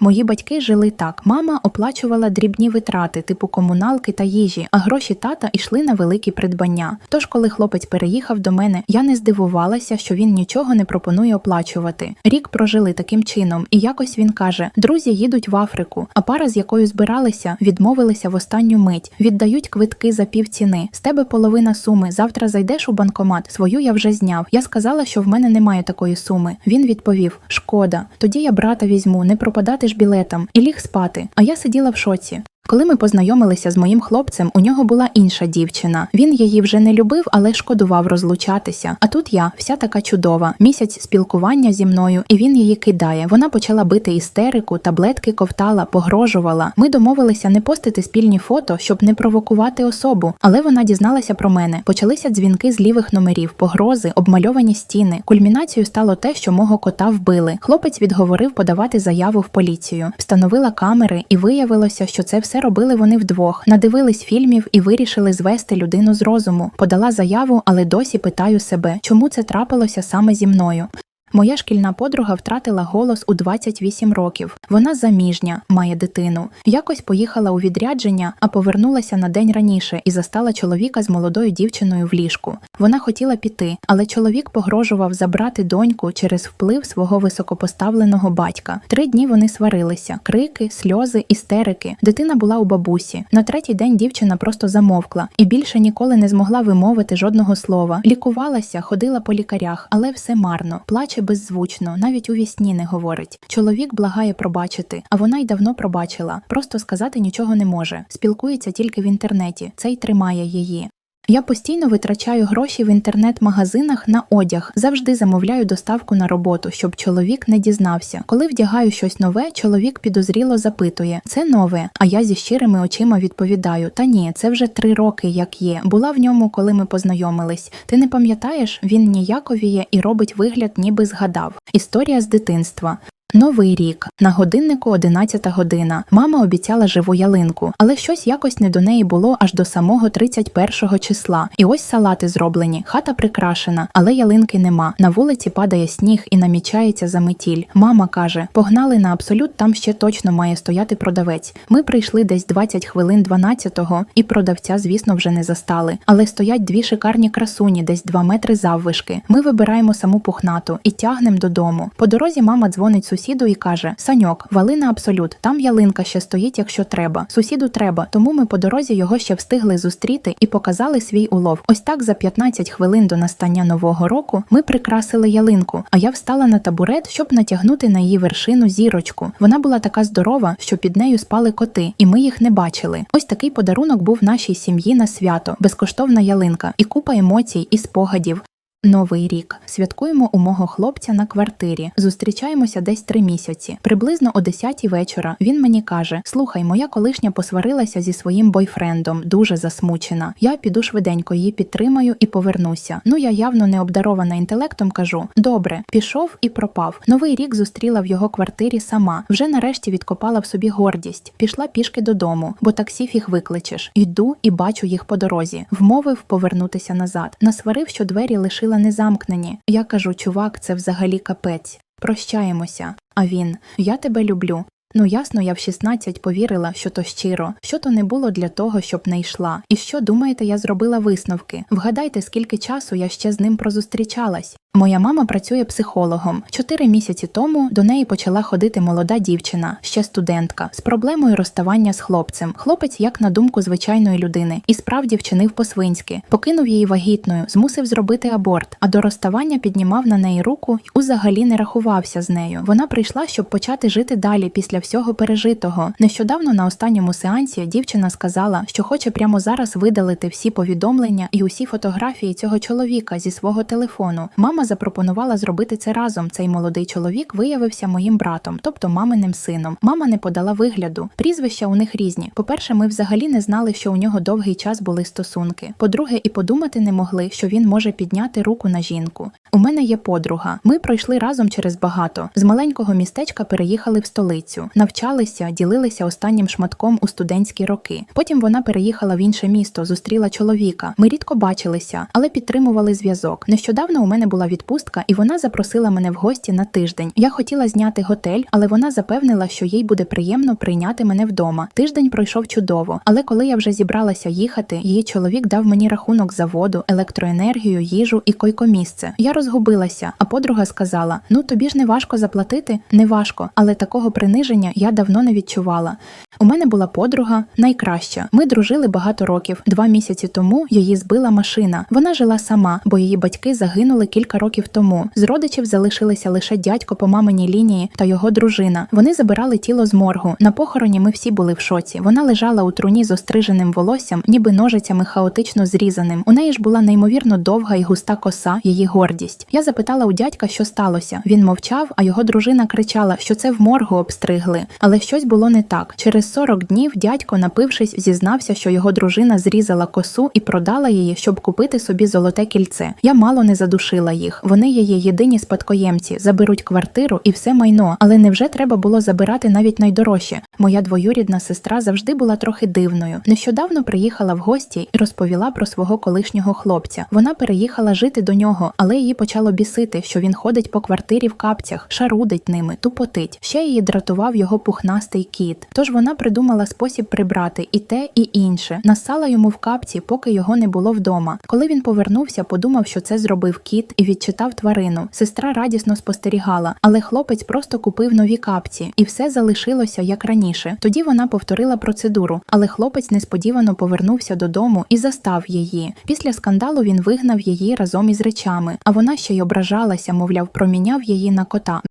Мої батьки жили так: мама оплачувала дрібні витрати, типу комуналки та їжі, а гроші тата йшли на великі придбання. Тож, коли хлопець переїхав до мене, я не здивувалася, що він нічого не пропонує оплачувати. Рік прожили таким чином, і якось він каже: друзі їдуть в Африку, а пара, з якою збиралися, відмовилися в останню мить, віддають квитки за пів ціни. З тебе половина суми. Завтра зайдеш у банкомат. Свою я вже зняв. Я сказала, що в мене немає такої суми. Він відповів: Шкода. Тоді я брата візьму, не пропадати ж білетом, і ліг спати. А я сиділа в шоці. Коли ми познайомилися з моїм хлопцем, у нього була інша дівчина. Він її вже не любив, але шкодував розлучатися. А тут я, вся така чудова, місяць спілкування зі мною, і він її кидає. Вона почала бити істерику, таблетки ковтала, погрожувала. Ми домовилися не постити спільні фото, щоб не провокувати особу. Але вона дізналася про мене. Почалися дзвінки з лівих номерів, погрози, обмальовані стіни. Кульмінацією стало те, що мого кота вбили. Хлопець відговорив подавати заяву в поліцію, встановила камери, і виявилося, що це все робили вони вдвох. Надивились фільмів і вирішили звести людину з розуму. Подала заяву, але досі питаю себе, чому це трапилося саме зі мною. Моя шкільна подруга втратила голос у 28 років. Вона заміжня, має дитину. Якось поїхала у відрядження, а повернулася на день раніше і застала чоловіка з молодою дівчиною в ліжку. Вона хотіла піти, але чоловік погрожував забрати доньку через вплив свого високопоставленого батька. Три дні вони сварилися: крики, сльози, істерики. Дитина була у бабусі. На третій день дівчина просто замовкла і більше ніколи не змогла вимовити жодного слова. Лікувалася, ходила по лікарях, але все марно. Плаче беззвучно, навіть у вісні не говорить. Чоловік благає пробачити, а вона й давно пробачила. Просто сказати нічого не може. Спілкується тільки в інтернеті. Це й тримає її. Я постійно витрачаю гроші в інтернет-магазинах на одяг, завжди замовляю доставку на роботу, щоб чоловік не дізнався. Коли вдягаю щось нове, чоловік підозріло запитує: це нове. А я зі щирими очима відповідаю: Та ні, це вже три роки, як є. Була в ньому, коли ми познайомились. Ти не пам'ятаєш? Він ніяковіє і робить вигляд, ніби згадав. Історія з дитинства. Новий рік на годиннику 11 година. Мама обіцяла живу ялинку, але щось якось не до неї було аж до самого 31 числа. І ось салати зроблені, хата прикрашена, але ялинки нема. На вулиці падає сніг і намічається заметіль. Мама каже: погнали на абсолют, там ще точно має стояти продавець. Ми прийшли десь 20 хвилин 12-го, і продавця, звісно, вже не застали. Але стоять дві шикарні красуні, десь 2 метри заввишки. Ми вибираємо саму пухнату і тягнемо додому. По дорозі мама дзвонить сусіду і каже: Саньок, вали на абсолют, там ялинка ще стоїть, якщо треба. Сусіду треба, тому ми по дорозі його ще встигли зустріти і показали свій улов. Ось так за 15 хвилин до настання нового року ми прикрасили ялинку. А я встала на табурет, щоб натягнути на її вершину зірочку. Вона була така здорова, що під нею спали коти, і ми їх не бачили. Ось такий подарунок був нашій сім'ї на свято, безкоштовна ялинка, і купа емоцій і спогадів. Новий рік святкуємо у мого хлопця на квартирі. Зустрічаємося десь три місяці. Приблизно о 10 вечора він мені каже: Слухай, моя колишня посварилася зі своїм бойфрендом, дуже засмучена. Я піду швиденько її підтримаю і повернуся. Ну я явно не обдарована інтелектом, кажу: добре, пішов і пропав. Новий рік зустріла в його квартирі сама. Вже нарешті відкопала в собі гордість. Пішла пішки додому, бо таксі фіг викличеш. Йду і бачу їх по дорозі. Вмовив повернутися назад. Насварив, що двері лишила незамкнені. Я кажу, чувак, це взагалі капець. Прощаємося. А він я тебе люблю. Ну ясно, я в 16 повірила, що то щиро, що то не було для того, щоб не йшла. І що думаєте, я зробила висновки? Вгадайте, скільки часу я ще з ним прозустрічалась. Моя мама працює психологом. Чотири місяці тому до неї почала ходити молода дівчина, ще студентка, з проблемою розставання з хлопцем. Хлопець, як на думку звичайної людини, і справді вчинив по-свинськи, покинув її вагітною, змусив зробити аборт, а до розставання піднімав на неї руку і узагалі не рахувався з нею. Вона прийшла, щоб почати жити далі після всього пережитого. Нещодавно на останньому сеансі дівчина сказала, що хоче прямо зараз видалити всі повідомлення і усі фотографії цього чоловіка зі свого телефону. Мама запропонувала зробити це разом. Цей молодий чоловік виявився моїм братом, тобто маминим сином. Мама не подала вигляду. Прізвища у них різні. По-перше, ми взагалі не знали, що у нього довгий час були стосунки. По-друге, і подумати не могли, що він може підняти руку на жінку. У мене є подруга. Ми пройшли разом через багато. З маленького містечка переїхали в столицю, навчалися, ділилися останнім шматком у студентські роки. Потім вона переїхала в інше місто, зустріла чоловіка. Ми рідко бачилися, але підтримували зв'язок. Нещодавно у мене була відпустка, і вона запросила мене в гості на тиждень. Я хотіла зняти готель, але вона запевнила, що їй буде приємно прийняти мене вдома. Тиждень пройшов чудово, але коли я вже зібралася їхати, її чоловік дав мені рахунок за воду, електроенергію, їжу і койкомісце. Я розгубилася, а подруга сказала: Ну тобі ж не важко заплатити? Не важко, але такого приниження я давно не відчувала. У мене була подруга найкраща. Ми дружили багато років. Два місяці тому її збила машина. Вона жила сама, бо її батьки загинули кілька років тому. З родичів залишилися лише дядько по маминій лінії та його дружина. Вони забирали тіло з моргу. На похороні ми всі були в шоці. Вона лежала у труні з остриженим волоссям, ніби ножицями хаотично зрізаним. У неї ж була неймовірно довга і густа коса, її гордість. Я запитала у дядька, що сталося. Він мовчав, а його дружина кричала, що це в моргу обстригли. Але щось було не так. Через 40 днів дядько, напившись, зізнався, що його дружина зрізала косу і продала її, щоб купити собі золоте кільце. Я мало не задушила їх. Вони її єдині спадкоємці, заберуть квартиру і все майно. Але невже треба було забирати навіть найдорожче? Моя двоюрідна сестра завжди була трохи дивною. Нещодавно приїхала в гості і розповіла про свого колишнього хлопця. Вона переїхала жити до нього, але її почало бісити, що він ходить по квартирі в капцях, шарудить ними, тупотить. Ще її дратував його пухнастий кіт. Тож вона придумала спосіб прибрати і те, і інше. Насала йому в капці, поки його не було вдома. Коли він повернувся, подумав, що це зробив кіт і відчитав тварину. Сестра радісно спостерігала, але хлопець просто купив нові капці, і все залишилося як раніше. Тоді вона повторила процедуру, але хлопець несподівано повернувся додому і застав її. Після скандалу він вигнав її разом із речами, а вона ще й ображалася, мовляв, проміняв її на кота.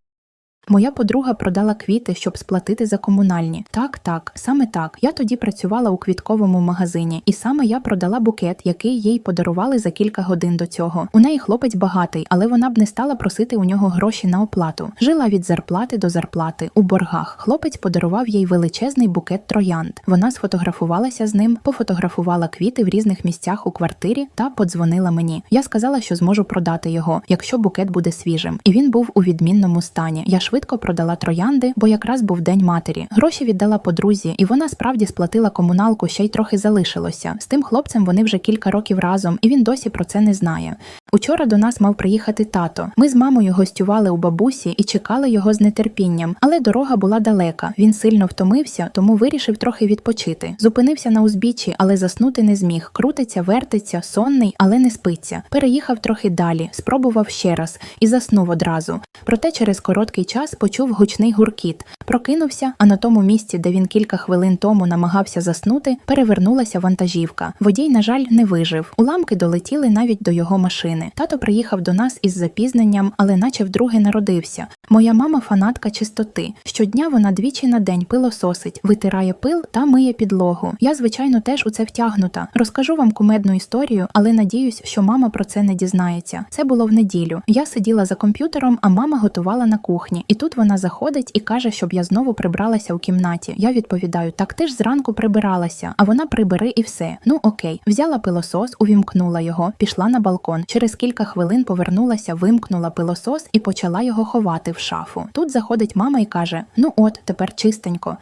Моя подруга продала квіти, щоб сплатити за комунальні. Так, так, саме так. Я тоді працювала у квітковому магазині, і саме я продала букет, який їй подарували за кілька годин до цього. У неї хлопець багатий, але вона б не стала просити у нього гроші на оплату. Жила від зарплати до зарплати у боргах. Хлопець подарував їй величезний букет троянд. Вона сфотографувалася з ним, пофотографувала квіти в різних місцях у квартирі та подзвонила мені. Я сказала, що зможу продати його, якщо букет буде свіжим. І він був у відмінному стані. Я швидко продала троянди, бо якраз був день матері. Гроші віддала подрузі, і вона справді сплатила комуналку, ще й трохи залишилося. З тим хлопцем вони вже кілька років разом, і він досі про це не знає. Учора до нас мав приїхати тато. Ми з мамою гостювали у бабусі і чекали його з нетерпінням, але дорога була далека. Він сильно втомився, тому вирішив трохи відпочити. Зупинився на узбіччі, але заснути не зміг. Крутиться, вертиться, сонний, але не спиться. Переїхав трохи далі, спробував ще раз і заснув одразу. Проте через короткий час почув гучний гуркіт. Прокинувся, а на тому місці, де він кілька хвилин тому намагався заснути, перевернулася вантажівка. Водій, на жаль, не вижив. Уламки долетіли навіть до його машини. Тато приїхав до нас із запізненням, але наче вдруге народився. Моя мама фанатка чистоти. Щодня вона двічі на день пилососить, витирає пил та миє підлогу. Я, звичайно, теж у це втягнута. Розкажу вам кумедну історію, але надіюсь, що мама про це не дізнається. Це було в неділю. Я сиділа за комп'ютером, а мама готувала на кухні. І тут вона заходить і каже, щоб я знову прибралася у кімнаті. Я відповідаю: так ти ж зранку прибиралася, а вона прибери і все. Ну окей, взяла пилосос, увімкнула його, пішла на балкон. Через кілька хвилин повернулася, вимкнула пилосос і почала його ховати в шафу. Тут заходить мама і каже: Ну от, тепер чистенько.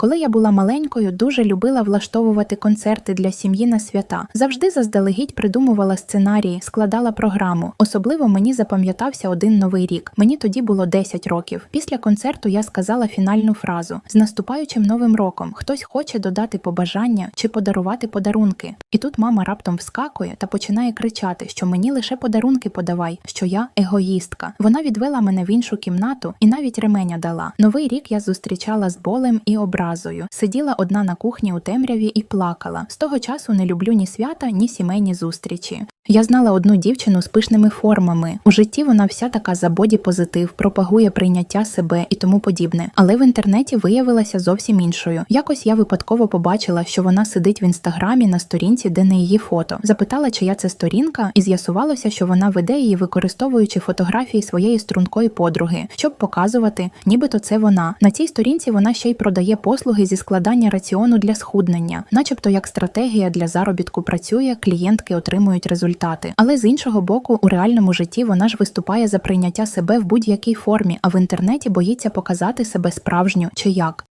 Коли я була маленькою, дуже любила влаштовувати концерти для сім'ї на свята. Завжди заздалегідь придумувала сценарії, складала програму. Особливо мені запам'ятався один новий рік. Мені тоді було 10 років. Після концерту я сказала фінальну фразу: з наступаючим новим роком хтось хоче додати побажання чи подарувати подарунки. І тут мама раптом вскакує та починає кричати, що мені лише подарунки подавай, що я егоїстка. Вона відвела мене в іншу кімнату і навіть ременя дала. Новий рік я зустрічала з болем і образою. Сиділа одна на кухні у темряві і плакала. З того часу не люблю ні свята, ні сімейні зустрічі. Я знала одну дівчину з пишними формами. У житті вона вся така за боді-позитив, пропагує прийняття себе і тому подібне. Але в інтернеті виявилася зовсім іншою. Якось я випадково побачила, що вона сидить в інстаграмі на сторінці, де не її фото. Запитала, чия це сторінка, і з'ясувалося, що вона веде її, використовуючи фотографії своєї стрункої подруги, щоб показувати, нібито це вона. На цій сторінці вона ще й продає послуги зі складання раціону для схуднення, начебто як стратегія для заробітку працює, клієнтки отримують результати. Але з іншого боку, у реальному житті вона ж виступає за прийняття себе в будь-якій формі, а в інтернеті боїться показати себе справжню чи як.